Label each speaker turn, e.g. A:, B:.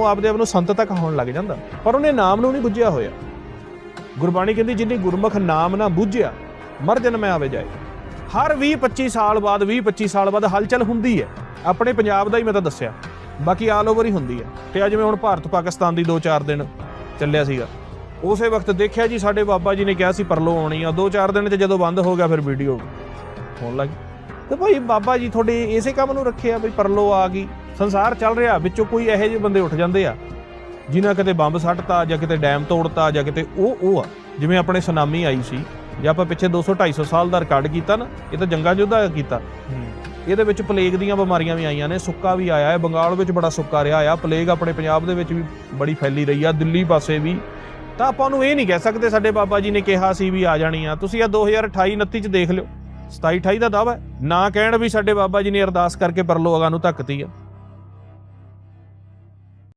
A: ਉਹ ਆਪਦੇ ਆਪ ਨੂੰ ਸੰਤ ਤੱਕ ਹੋਣ ਲੱਗ ਜਾਂਦਾ। ਪਰ ਉਹਨੇ ਨਾਮ ਨੂੰ ਨਹੀਂ ਬੁੱਝਿਆ ਹੋਇਆ। ਗੁਰਬਾਣੀ ਕਹਿੰਦੀ, ਜਿੰਨੀ ਗੁਰਮੁਖ ਨਾਮ ਨਾ ਬੁੱਝਿਆ, ਮਰ ਜਨਮ ਆਵੇ ਜਾਏ। ਹਰ 20 25 ਸਾਲ ਬਾਅਦ 20 25 ਸਾਲ ਬਾਅਦ ਹਲਚਲ ਹੁੰਦੀ ਹੈ। ਆਪਣੇ ਪੰਜਾਬ ਦਾ ਹੀ ਮੈਂ ਤਾਂ ਦੱਸਿਆ। ਬਾਕੀ ਆਲ ਓਵਰ ਹੀ ਹੁੰਦੀ ਹੈ। ਤੇ ਅੱਜ ਮੈਂ ਹੁਣ ਭਾਰਤ ਪਾਕਿਸਤਾਨ ਦੀ 2-4 ਦਿਨ ਚੱਲਿਆ ਸੀਗਾ। ਉਸੇ ਵਕਤ ਦੇਖਿਆ ਜੀ, ਸਾਡੇ ਬਾਬਾ ਜੀ ਨੇ ਕਿਹਾ ਸੀ, ਪਰਲੋ ਆਉਣੀ ਆ। 2-4 ਦਿਨ ਚ ਜਦੋਂ ਬੰਦ ਹੋ ਗਿਆ, ਫਿਰ ਵੀਡੀਓ ਹੋਣ ਲੱਗੀ ਤੇ ਭਾਈ ਬਾਬਾ ਜੀ ਤੁਹਾਡੇ ਇਸੇ ਕੰਮ ਨੂੰ ਰੱਖਿਆ ਵੀ ਪਰਲੋ ਆ ਗਈ। ਸੰਸਾਰ ਚੱਲ ਰਿਹਾ, ਵਿੱਚੋਂ ਕੋਈ ਇਹੋ ਜਿਹੇ ਬੰਦੇ ਉੱਠ ਜਾਂਦੇ ਆ, ਜਿਨ੍ਹਾਂ ਕਿਤੇ ਬੰਬ ਸੱਟਤਾ ਜਾਂ ਕਿਤੇ ਡੈਮ ਤੋੜਤਾ ਜਾਂ ਕਿਤੇ ਉਹ ਉਹ ਆ, ਜਿਵੇਂ ਆਪਣੇ ਸੁਨਾਮੀ ਆਈ ਸੀ, ਜੇ ਆਪਾਂ ਪਿੱਛੇ 200 250 ਸਾਲ ਦਾ ਰਿਕਾਰਡ ਕੀਤਾ ਨਾ, ਇਹ ਤਾਂ ਜੰਗਾਂ ਯੁੱਧਾ ਕੀਤਾ। ਇਹਦੇ ਵਿੱਚ ਪਲੇਗ ਦੀਆਂ ਬਿਮਾਰੀਆਂ ਵੀ ਆਈਆਂ ਨੇ, ਸੁੱਕਾ ਵੀ ਆਇਆ ਹੈ ਬੰਗਾਲ ਵਿੱਚ ਬੜਾ ਸੁੱਕਾ ਰਿਹਾ ਆ ਪਲੇਗ ਆਪਣੇ ਪੰਜਾਬ ਦੇ ਵਿੱਚ ਵੀ ਬੜੀ ਫੈਲੀ ਰਹੀ ਆ, ਦਿੱਲੀ ਪਾਸੇ ਵੀ। ਤਾਂ ਆਪਾਂ ਨੂੰ ਇਹ ਨਹੀਂ ਕਹਿ ਸਕਦੇ ਸਾਡੇ ਬਾਬਾ ਜੀ ਨੇ ਕਿਹਾ ਸੀ ਵੀ ਆ ਜਾਣੀ ਆ। ਤੁਸੀਂ ਆ 2028 29 ਚ ਦੇਖ ਲਿਓ। 27 28 ਦਾ ਦਾਵਾ ਨਾ ਕਹਿਣ ਵੀ ਸਾਡੇ ਬਾਬਾ ਜੀ ਨੇ ਅਰਦਾਸ ਕਰਕੇ ਪਰਲੋਕਾਂ ਨੂੰ ਧੱਕਤੀ ਆ।